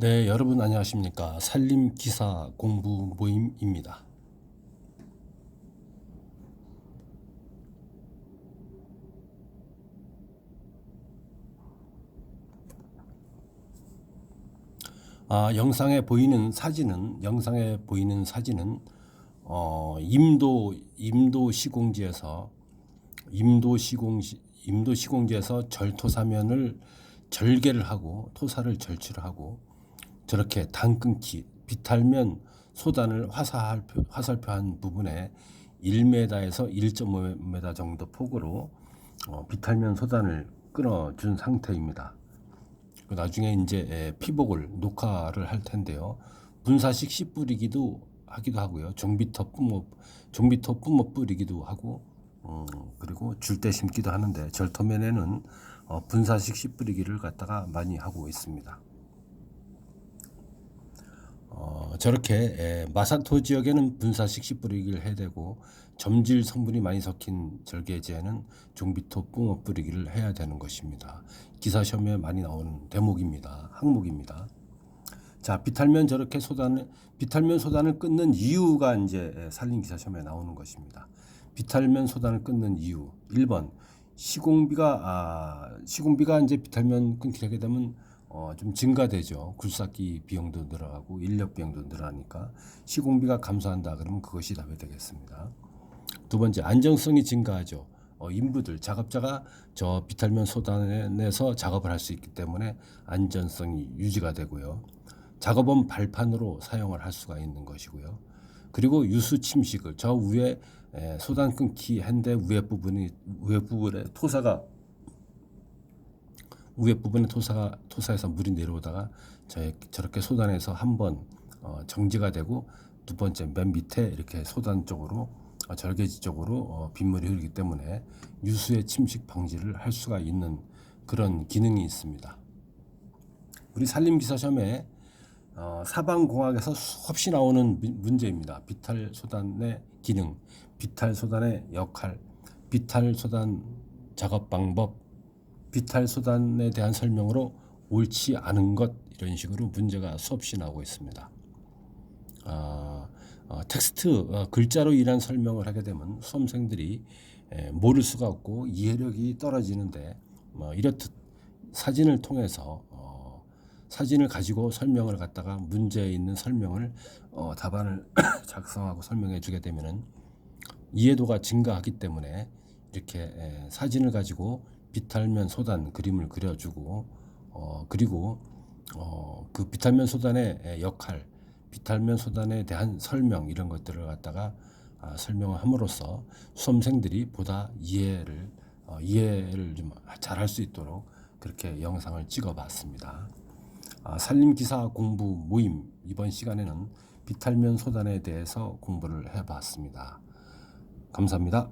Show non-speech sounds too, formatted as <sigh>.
네, 여러분 안녕하십니까. 산림 기사 공부 모임입니다. 아, 영상에 보이는 사진은 영상에 보이는 사진은 어, 임도 임도 시공지에서 임도 시공지 임도 시공지에서 절토사면을 절개를 하고 토사를 절취를 하고 저렇게 단 끊기 비탈면 소단을 화살표, 화살표한 부분에 1m에서 1.5m 정도 폭으로 어, 비탈면 소단을 끊어준 상태입니다. 그 나중에 이제 에, 피복을 녹화를 할 텐데요. 분사식 씨 뿌리기도 하기도 하고요. 종비터 뿜어 종비터 뿜어 뿌리기도 하고 음, 그리고 줄때 심기도 하는데 절토면에는 어, 분사식 씨 뿌리기를 갖다가 많이 하고 있습니다. 어, 저렇게 에, 마사토 지역에는 분사식 씨 뿌리기를 해야 되고 점질 성분이 많이 섞인 절개제에는 종비토 뿜어 뿌리기를 해야 되는 것입니다. 기사 시험에 많이 나오는 대목입니다. 항목입니다. 자, 비탈면 저렇게 소단을 비탈면 소단을 끊는 이유가 이제 살린 기사 시험에 나오는 것입니다. 비탈면 소단을 끊는 이유 1번 시공비가 아, 시공비가 이제 비탈면 끊기게 되면 어, 좀 증가되죠. 굴삭기 비용도 늘어가고 인력 비용도 늘어나니까 시공비가 감소한다 그러면 그것이 답이 되겠습니다. 두 번째 안정성이 증가하죠. 어, 인부들 작업자가 저 비탈면 소단에서 작업을 할 수 있기 때문에 안전성이 유지가 되고요. 작업은 발판으로 사용을 할 수가 있는 것이고요. 그리고 유수 침식을 저 위에 에, 소단 끊기 한데 위에 부분이 위에 부분에 토사가 위에 부분에 토사가 토사에서 물이 내려오다가 저 저렇게 소단에서 한번 어, 정지가 되고 두 번째 맨 밑에 이렇게 소단 쪽으로 어, 절개지 쪽으로 어, 빗물이 흐르기 때문에 유수의 침식 방지를 할 수가 있는 그런 기능이 있습니다. 우리 산림기사 시험에 어, 사방공학에서 수없이 나오는 문- 문제입니다. 비탈 소단의 기능, 비탈 소단의 역할, 비탈 소단 작업 방법, 비탈 소단에 대한 설명으로 옳지 않은 것 이런 식으로 문제가 수없이 나오고 있습니다. 아, 어, 텍스트 어, 글자로 인한 설명을 하게 되면 수험생들이 에, 모를 수가 없고 이해력이 떨어지는데 뭐 이렇듯 사진을 통해서 어, 사진을 가지고 설명을 갖다가 문제에 있는 설명을 어, 답안을 <coughs> 작성하고 설명해 주게 되면은 이해도가 증가하기 때문에 이렇게 에, 사진을 가지고 비탈면 소단 그림을 그려주고 어, 그리고 어, 그 비탈면 소단의 에, 역할, 비탈면 소단에 대한 설명 이런 것들을 갖다가 아, 설명을 함으로써 수험생들이 보다 이해를 어, 이해를 좀 잘 할 수 있도록 그렇게 영상을 찍어봤습니다. 아, 산림기사 공부 모임 이번 시간에는 비탈면 소단에 대해서 공부를 해봤습니다. 감사합니다.